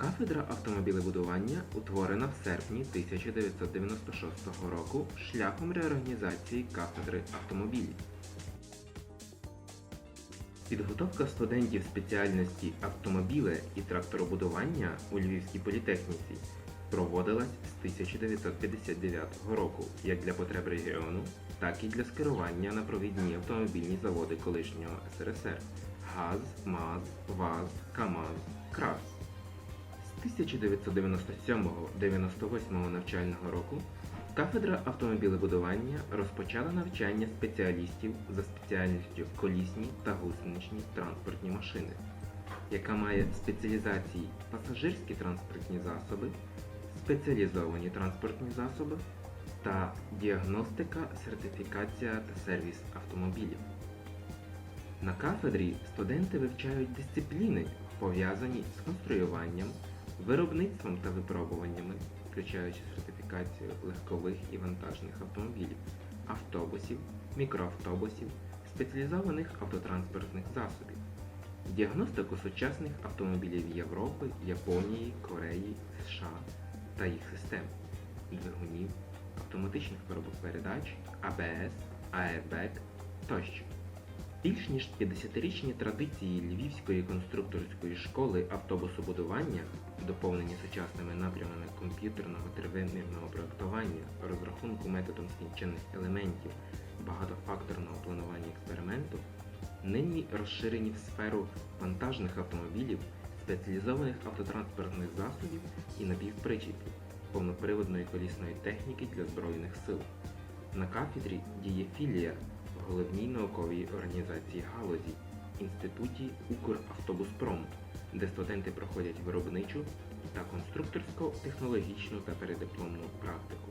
Кафедра автомобілебудування утворена в серпні 1996 року шляхом реорганізації кафедри автомобілів. Підготовка студентів спеціальності автомобіле і тракторобудування у Львівській політехніці проводилась з 1959 року як для потреб регіону, так і для скерування на провідні автомобільні заводи колишнього СРСР ГАЗ, МАЗ, ВАЗ, КАМАЗ, КРАС. З 1997-98 навчального року кафедра автомобілебудування розпочала навчання спеціалістів за спеціальністю колісні та гусеничні транспортні машини, яка має спеціалізації пасажирські транспортні засоби, спеціалізовані транспортні засоби та діагностика, сертифікація та сервіс автомобілів. На кафедрі студенти вивчають дисципліни, пов'язані з конструюванням, виробництвом та випробуваннями, включаючи сертифікацію легкових і вантажних автомобілів, автобусів, мікроавтобусів, спеціалізованих автотранспортних засобів, діагностику сучасних автомобілів Європи, Японії, Кореї, США та їх систем, двигунів, автоматичних коробок передач, АБС, АЕБЕК тощо. Більш ніж 50-річні традиції Львівської конструкторської школи автобусобудування, доповнені сучасними напрямами комп'ютерного тривимірного проєктування, розрахунку методом скінченних елементів, багатофакторного планування експерименту, нині розширені в сферу вантажних автомобілів, спеціалізованих автотранспортних засобів і напівпричіпів, повноприводної колісної техніки для Збройних сил. На кафедрі діє філія в головній науковій організації галузі Інституті Укравтобуспром, де студенти проходять виробничу та конструкторсько-технологічну та передипломну практику.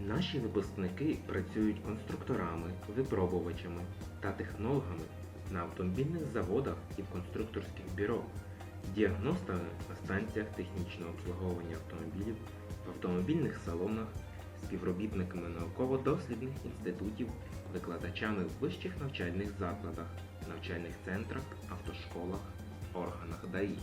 Наші випускники працюють конструкторами, випробувачами та технологами на автомобільних заводах і в конструкторських бюро, діагностами на станціях технічного обслуговування автомобілів, в автомобільних салонах, співробітниками науково-дослідних інститутів, викладачами в вищих навчальних закладах, навчальних центрах, автошколах, органах ДАІ.